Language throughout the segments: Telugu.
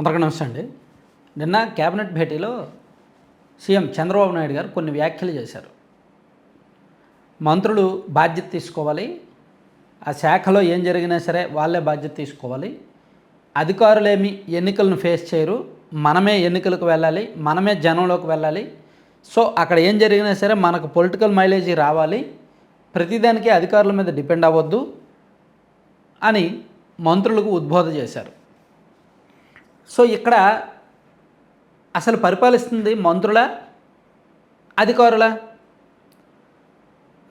అందరికీ నమస్తే అండి. నిన్న కేబినెట్ భేటీలో సీఎం చంద్రబాబు నాయుడు గారు కొన్ని వ్యాఖ్యలు చేశారు. మంత్రులు బాధ్యత తీసుకోవాలి. ఆ శాఖలో ఏం జరిగినా సరే వాళ్ళే బాధ్యత తీసుకోవాలి. అధికారులేమి ఎన్నికలను ఫేస్ చేయరు. మనమే ఎన్నికలకు వెళ్ళాలి. మనమే జనంలోకి వెళ్ళాలి. సో అక్కడ ఏం జరిగినా సరే మనకు పొలిటికల్ మైలేజీ రావాలి. ప్రతిదానికి అధికారుల మీద డిపెండ్ అవ్వద్దు అని మంత్రులకు ఉద్బోధ చేశారు. సో ఇక్కడ అసలు పరిపాలిస్తుంది మంత్రుల అధికారుల.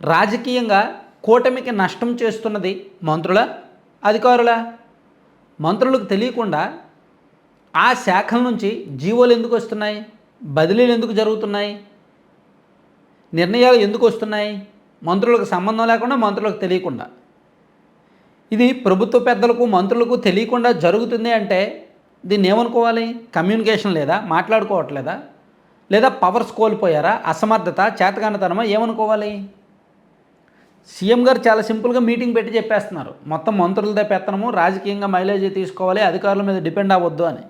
రాజకీయంగా కూటమికి నష్టం చేస్తున్నది మంత్రుల అధికారుల. మంత్రులకు తెలియకుండా ఆ శాఖల నుంచి జీవోలు ఎందుకు వస్తున్నాయి? బదిలీలు ఎందుకు జరుగుతున్నాయి? నిర్ణయాలు ఎందుకు వస్తున్నాయి? మంత్రులకు సంబంధం లేకుండా మంత్రులకు తెలియకుండా. ఇది ప్రభుత్వ పెద్దలకు మంత్రులకు తెలియకుండా జరుగుతుంది అంటే దీన్ని ఏమనుకోవాలి? కమ్యూనికేషన్ లేదా? మాట్లాడుకోవట్లేదా? లేదా పవర్స్ కోల్పోయారా? అసమర్థత చేతగానతనమా? ఏమనుకోవాలి? సీఎం గారు చాలా సింపుల్గా మీటింగ్ పెట్టి చెప్పేస్తున్నారు. మొత్తం మంత్రులదే పెత్తనము రాజకీయంగా మైలేజ్ తీసుకోవాలి అధికారుల మీద డిపెండ్ అవ్వద్దు అని.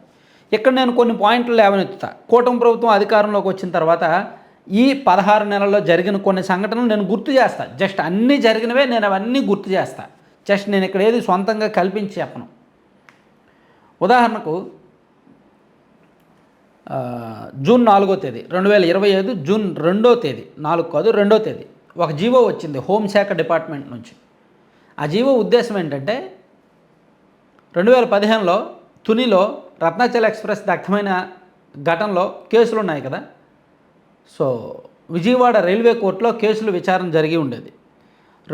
ఇక్కడ నేను కొన్ని పాయింట్లు లేవనెత్తుతా. కూటమి ప్రభుత్వం అధికారంలోకి వచ్చిన తర్వాత ఈ పదహారు నెలల్లో జరిగిన కొన్ని సంఘటనలు నేను గుర్తు చేస్తా. జస్ట్ అన్నీ జరిగినవే నేను అవన్నీ గుర్తు చేస్తాను జస్ట్ నేను ఇక్కడ ఏది సొంతంగా కల్పించి చెప్పను. ఉదాహరణకు జూన్ నాలుగో తేదీ రెండు వేల ఇరవై ఐదు జూన్ రెండో తేదీ నాలుగు కాదు రెండో తేదీ. ఒక జీవో వచ్చింది హోంశాఖ డిపార్ట్మెంట్ నుంచి. ఆ జీవో ఉద్దేశం ఏంటంటే రెండు వేల పదిహేనులో తునిలో రత్నాచల్ ఎక్స్ప్రెస్ దగ్ధమైన ఘటనలో కేసులు ఉన్నాయి కదా. సో విజయవాడ రైల్వే కోర్టులో కేసులు విచారణ జరిగి ఉండేది.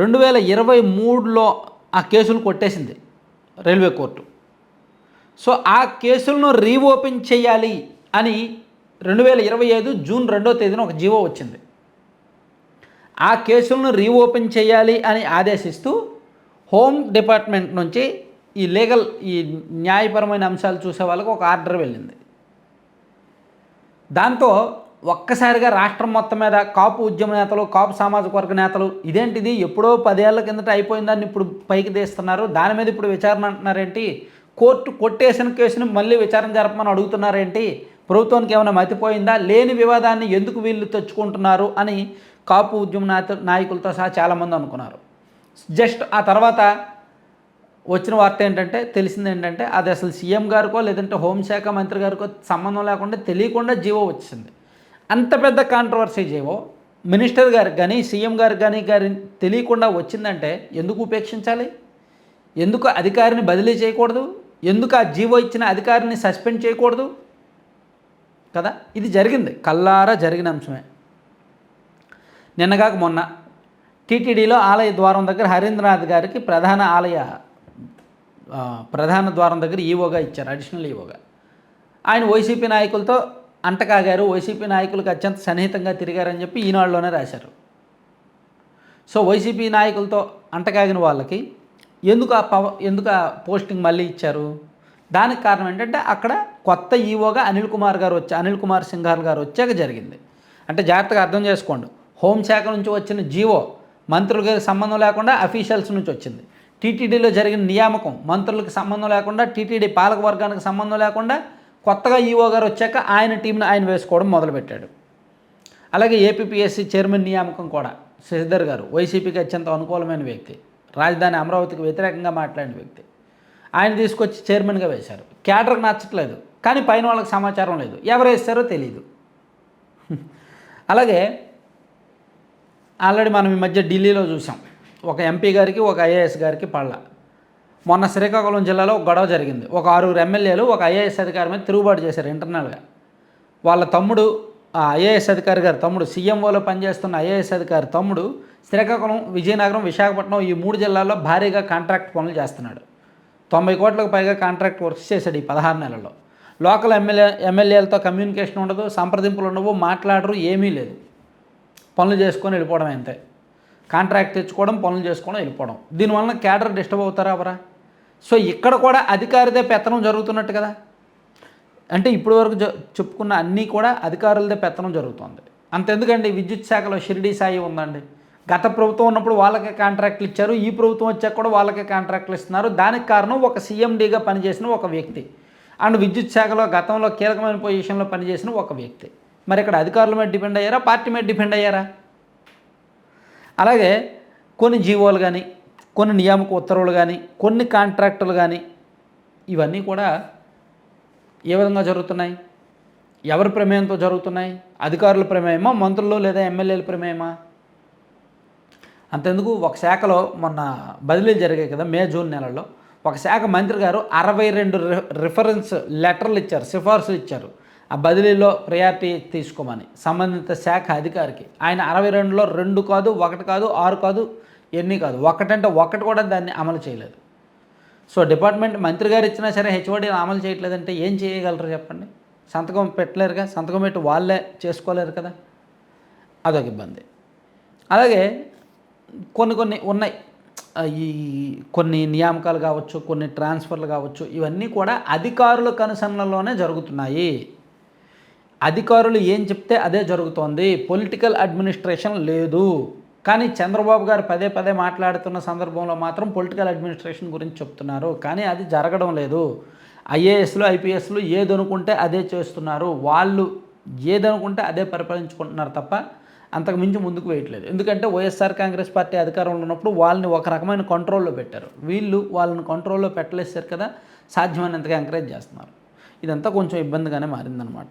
రెండు వేల ఇరవై మూడులో ఆ కేసులు కొట్టేసింది రైల్వే కోర్టు. సో ఆ కేసులను రీఓపెన్ చేయాలి అని రెండు వేల ఇరవై ఐదు జూన్ రెండో తేదీన ఒక జీవో వచ్చింది. ఆ కేసులను రీఓపెన్ చేయాలి అని ఆదేశిస్తూ హోమ్ డిపార్ట్మెంట్ నుంచి ఈ లీగల్ ఈ న్యాయపరమైన అంశాలు చూసే వాళ్ళకు ఒక ఆర్డర్ వెళ్ళింది. దాంతో ఒక్కసారిగా రాష్ట్రం మొత్తం మీద కాపు ఉద్యమ నేతలు కాపు సామాజిక వర్గ నేతలు ఇదేంటిది ఎప్పుడో పదేళ్ళ కిందట అయిపోయిందని ఇప్పుడు పైకి తీస్తున్నారు దాని మీద ఇప్పుడు విచారణ అంటున్నారేంటి? కోర్టు కొట్టేసిన కేసుని మళ్ళీ విచారణ జరపమని అడుగుతున్నారేంటి? ప్రభుత్వానికి ఏమైనా మతిపోయిందా లేని వివాదాన్ని ఎందుకు వీళ్ళు తెచ్చుకుంటున్నారు? అని కాపు ఉద్యమ నాయకులతో సహా చాలామంది అనుకున్నారు. జస్ట్ ఆ తర్వాత వచ్చిన వార్త ఏంటంటే తెలిసింది ఏంటంటే అది అసలు సీఎం గారికో లేదంటే హోంశాఖ మంత్రి గారికో సంబంధం లేకుండా తెలియకుండా జీవో వచ్చింది. అంత పెద్ద కాంట్రవర్సీ జీవో. మినిస్టర్ గారికి కానీ సీఎం గారికి కానీ గారి తెలియకుండా వచ్చిందంటే ఎందుకు ఉపేక్షించాలి? ఎందుకు అధికారిని బదిలీ చేయకూడదు? ఎందుకు ఆ జీవో ఇచ్చిన అధికారిని సస్పెండ్ చేయకూడదు? కదా? ఇది జరిగింది. కల్లారా జరిగిన అంశమే. నిన్నగాక మొన్న టీటీడీలో ఆలయ ద్వారం దగ్గర హరీంద్రనాథ్ గారికి ప్రధాన ఆలయ ప్రధాన ద్వారం దగ్గర ఈవోగా ఇచ్చారు అడిషనల్ ఈవోగా. ఆయన వైసీపీ నాయకులతో అంటకాగారు. వైసీపీ నాయకులకు అత్యంత సన్నిహితంగా తిరిగారని చెప్పి ఈనాడులోనే రాశారు. సో వైసీపీ నాయకులతో అంటకాగిన వాళ్ళకి ఎందుకు ఆ పవ ఎందుకు ఆ పోస్టింగ్ మళ్ళీ ఇచ్చారు? దానికి కారణం ఏంటంటే అక్కడ కొత్త ఈవోగా అనిల్ కుమార్ గారు వచ్చి అనిల్ కుమార్ సింఘాల్ గారు వచ్చాక జరిగింది. అంటే జాగ్రత్తగా అర్థం చేసుకోండి. హోంశాఖ నుంచి వచ్చిన జీవో మంత్రుల గారికి సంబంధం లేకుండా అఫీషియల్స్ నుంచి వచ్చింది. టీటీడీలో జరిగిన నియామకం మంత్రులకు సంబంధం లేకుండా టీటీడీ పాలక వర్గానికి సంబంధం లేకుండా కొత్తగా ఈవో గారు వచ్చాక ఆయన టీంని ఆయన వేసుకోవడం మొదలుపెట్టాడు. అలాగే ఏపీపీఎస్సీ చైర్మన్ నియామకం కూడా శశిధర్ గారు వైసీపీకి అత్యంత అనుకూలమైన వ్యక్తి. రాజధాని అమరావతికి వ్యతిరేకంగా మాట్లాడిన వ్యక్తి. ఆయన తీసుకొచ్చి చైర్మన్గా వేశారు. క్యాడర్కి నచ్చట్లేదు. కానీ పైన వాళ్ళకి సమాచారం లేదు. ఎవరు వేస్తారో తెలియదు అలాగే ఆల్రెడీ మనం ఈ మధ్య ఢిల్లీలో చూసాం. ఒక ఎంపీ గారికి ఒక ఐఏఎస్ గారికి పళ్ళ. మొన్న శ్రీకాకుళం జిల్లాలో ఒక గొడవ జరిగింది. ఒక ఆరుగురు ఎమ్మెల్యేలు ఒక ఐఏఎస్ అధికారి మీద తిరుగుబాటు చేశారు ఇంటర్నల్గా. వాళ్ళ తమ్ముడు ఆ ఐఏఎస్ అధికారి గారి తమ్ముడు సీఎంఓలో పనిచేస్తున్న ఐఏఎస్ అధికారి తమ్ముడు శ్రీకాకుళం విజయనగరం విశాఖపట్నం ఈ మూడు జిల్లాల్లో భారీగా కాంట్రాక్ట్ పనులు చేస్తున్నాడు. తొంభై కోట్లకు పైగా కాంట్రాక్ట్ వర్క్స్ చేశాడు ఈ పదహారు నెలల్లో. లోకల్ ఎమ్మెల్యే ఎమ్మెల్యేలతో కమ్యూనికేషన్ ఉండదు సంప్రదింపులు ఉండవు మాట్లాడరు ఏమీ లేదు. పనులు చేసుకొని వెళ్ళిపోవడం అంతే. కాంట్రాక్ట్ తెచ్చుకోవడం పనులు చేసుకోవడం వెళ్ళిపోవడం. దీనివల్ల క్యాడర్ డిస్టర్బ్ అవుతారా అవరా సో ఇక్కడ కూడా అధికారిదే పెత్తనం జరుగుతున్నట్టు కదా? అంటే ఇప్పటి వరకు చెప్పుకున్న అన్నీ కూడా అధికారులదే పెత్తనం జరుగుతుంది. అంతెందుకండి? విద్యుత్ శాఖలో షిరిడి సాయి ఉందండి. గత ప్రభుత్వం ఉన్నప్పుడు వాళ్ళకే కాంట్రాక్ట్లు ఇచ్చారు ఈ ప్రభుత్వం వచ్చాక కూడా వాళ్ళకే కాంట్రాక్ట్లు ఇస్తున్నారు. దానికి కారణం ఒక సీఎండీగా పనిచేసిన ఒక వ్యక్తి. అండ్ విద్యుత్ శాఖలో గతంలో కీలకమైన పొజిషన్లో పనిచేసిన ఒక వ్యక్తి. మరి ఇక్కడ అధికారుల మీద డిపెండ్ అయ్యారా పార్టీ మీద డిపెండ్ అయ్యారా? అలాగే కొన్ని జీవోలు కానీ కొన్ని నియామక ఉత్తర్వులు కానీ కొన్ని కాంట్రాక్టులు కానీ ఇవన్నీ కూడా ఏ విధంగా జరుగుతున్నాయి? ఎవరి ప్రమేయంతో జరుగుతున్నాయి? అధికారుల ప్రమేయమా మంత్రులు లేదా ఎమ్మెల్యేల ప్రమేయమా? అంతెందుకు ఒక శాఖలో మొన్న బదిలీలు జరిగాయి కదా మే జూన్ నెలలో ఒక శాఖ మంత్రి గారు అరవై రెండు రిఫరెన్స్ లెటర్లు ఇచ్చారు సిఫార్సులు ఇచ్చారు. ఆ బదిలీలో ప్రయారిటీ తీసుకోమని సంబంధిత శాఖ అధికారికి. ఆయన అరవై రెండులో రెండు కాదు ఒకటి కాదు ఆరు కాదు ఎన్ని కాదు ఒకటంటే ఒకటి కూడా దాన్ని అమలు చేయలేదు. సో డిపార్ట్మెంట్ మంత్రి గారు ఇచ్చినా సరే హెచ్ఓడి అమలు చేయట్లేదంటే ఏం చేయగలరు చెప్పండి? సంతకం పెట్టలేరుగా? సంతకం పెట్టి వాళ్ళే చేసుకోలేరు కదా? అదొక ఇబ్బంది. అలాగే కొన్ని కొన్ని ఉన్నాయి. ఈ కొన్ని నియామకాలు కావచ్చు కొన్ని ట్రాన్స్ఫర్లు కావచ్చు ఇవన్నీ కూడా అధికారుల కనుసన్నలోనే జరుగుతున్నాయి. అధికారులు ఏం చెప్తే అదే జరుగుతోంది. పొలిటికల్ అడ్మినిస్ట్రేషన్ లేదు. కానీ చంద్రబాబు గారు పదే పదే మాట్లాడుతున్న సందర్భంలో మాత్రం పొలిటికల్ అడ్మినిస్ట్రేషన్ గురించి చెప్తున్నారు. కానీ అది జరగడం లేదు. ఐఏఎస్లు ఐపీఎస్లు ఏదనుకుంటే అదే చేస్తున్నారు. వాళ్ళు ఏదనుకుంటే అదే పరిపాలించుకుంటున్నారు తప్ప అంతకు మించి ముందుకు వేయట్లేదు. ఎందుకంటే వైఎస్ఆర్ కాంగ్రెస్ పార్టీ అధికారంలో ఉన్నప్పుడు వాళ్ళని ఒక రకమైన కంట్రోల్లో పెట్టారు. వీళ్ళు వాళ్ళని కంట్రోల్లో పెట్టలేసారు కదా సాధ్యమైనంతగా ఎంకరేజ్ చేస్తున్నారు. ఇదంతా కొంచెం ఇబ్బందిగానే మారిందనమాట